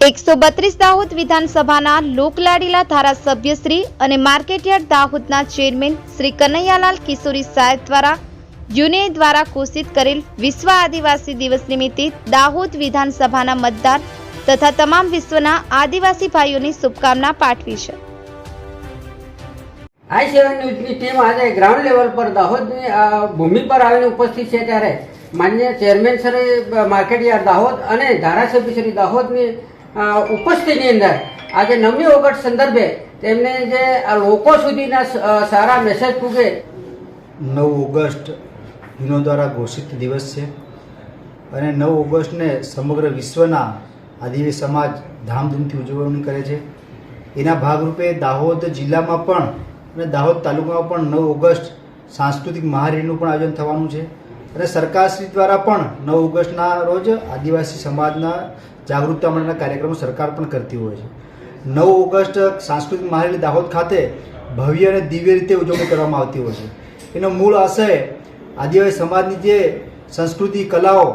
એકસો બત્રીસ દાહોદ વિધાનસભાના લોકલાડીલા ધારાસભ્ય શ્રી અને માર્કેટયાર્ડ દાહોદના ચેરમેન શ્રી કનૈયાલાલ કિશોરી સાહેબ દ્વારા યુને દ્વારા ઘોષિત કરેલ વિશ્વ આદિવાસી દિવસ નિમિત્તે દાહોદ વિધાનસભાના મતદાર તથા તમામ વિશ્વના આદિવાસી ભાઈઓની શુભકામના પાઠવી છે. માન્ય ચેરમેન શ્રી માર્કેટયાર્ડ દાહોદ અને ધારાસભ્ય શ્રી દાહોદની ઉપસ્થિતિની અંદર. આજે નવમી ઓગસ્ટ સંદર્ભે તેમને જે આ લોકો સુધીના સારા મેસેજ પૂગે. નવ ઓગસ્ટ યુનો દ્વારા ઘોષિત દિવસ છે. અને નવ ઓગસ્ટને સમગ્ર વિશ્વના આદિવાસી સમાજ ધામધૂમથી ઉજવણી કરે છે. એના ભાગરૂપે દાહોદ જિલ્લામાં પણ અને દાહોદ તાલુકામાં પણ નવ ઓગસ્ટ સાંસ્કૃતિક મહારેલીનું પણ આયોજન થવાનું છે. અને સરકારશ્રી દ્વારા પણ નવ ઓગસ્ટના રોજ આદિવાસી સમાજના જાગૃતતા માટેના કાર્યક્રમો સરકાર પણ કરતી હોય છે. નવ ઓગસ્ટ સાંસ્કૃતિક મહારેલી દાહોદ ખાતે ભવ્ય અને દિવ્ય રીતે ઉજવણી કરવામાં આવતી હોય છે. એનો મૂળ આશય આદિવાસી સમાજની જે સંસ્કૃતિ, કલાઓ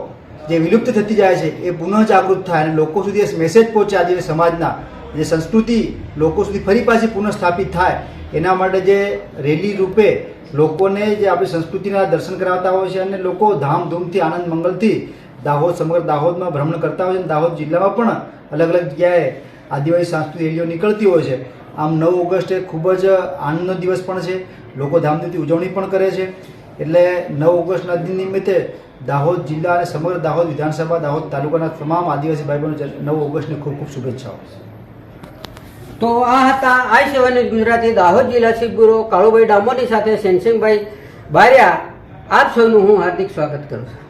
જે વિલુપ્ત થતી જાય છે, એ પુનઃ જાગૃત થાય અને લોકો સુધી મેસેજ પહોંચે આદિવાસી સમાજના જે સંસ્કૃતિ લોકો સુધી ફરી પાછી પુનઃસ્થાપિત થાય, એના માટે જે રેલી રૂપે લોકોને જે આપણી સંસ્કૃતિના દર્શન કરાવતા હોય છે અને લોકો ધામધૂમથી, આનંદ મંગલથી દાહોદ, સમગ્ર દાહોદમાં ભ્રમણ કરતા હોય છે દાહોદ જિલ્લામાં પણ અલગ અલગ જગ્યાએ આદિવાસી સાંસ્કૃતિક રેલીઓ નીકળતી હોય છે. આમ નવ ઓગસ્ટે ખૂબ જ આનંદનો દિવસ પણ છે. લોકો ધામધૂમથી ઉજવણી પણ કરે છે. એટલે નવ ઓગસ્ટના દિન નિમિત્તે દાહોદ જિલ્લા અને સમગ્ર દાહોદ વિધાનસભા, દાહોદ તાલુકાના તમામ આદિવાસી ભાઈ બહેનો નવ ઓગસ્ટની ખૂબ ખૂબ શુભેચ્છાઓ. તો આ હતા આઈ સેવન ગુજરાતી દાહોદ જિલ્લા ચીફ ગુરુ કાળુભાઈ ડામોની સાથે સેનસિંગભાઈ બારિયા. આપ સૌનું હું હાર્દિક સ્વાગત કરું છું.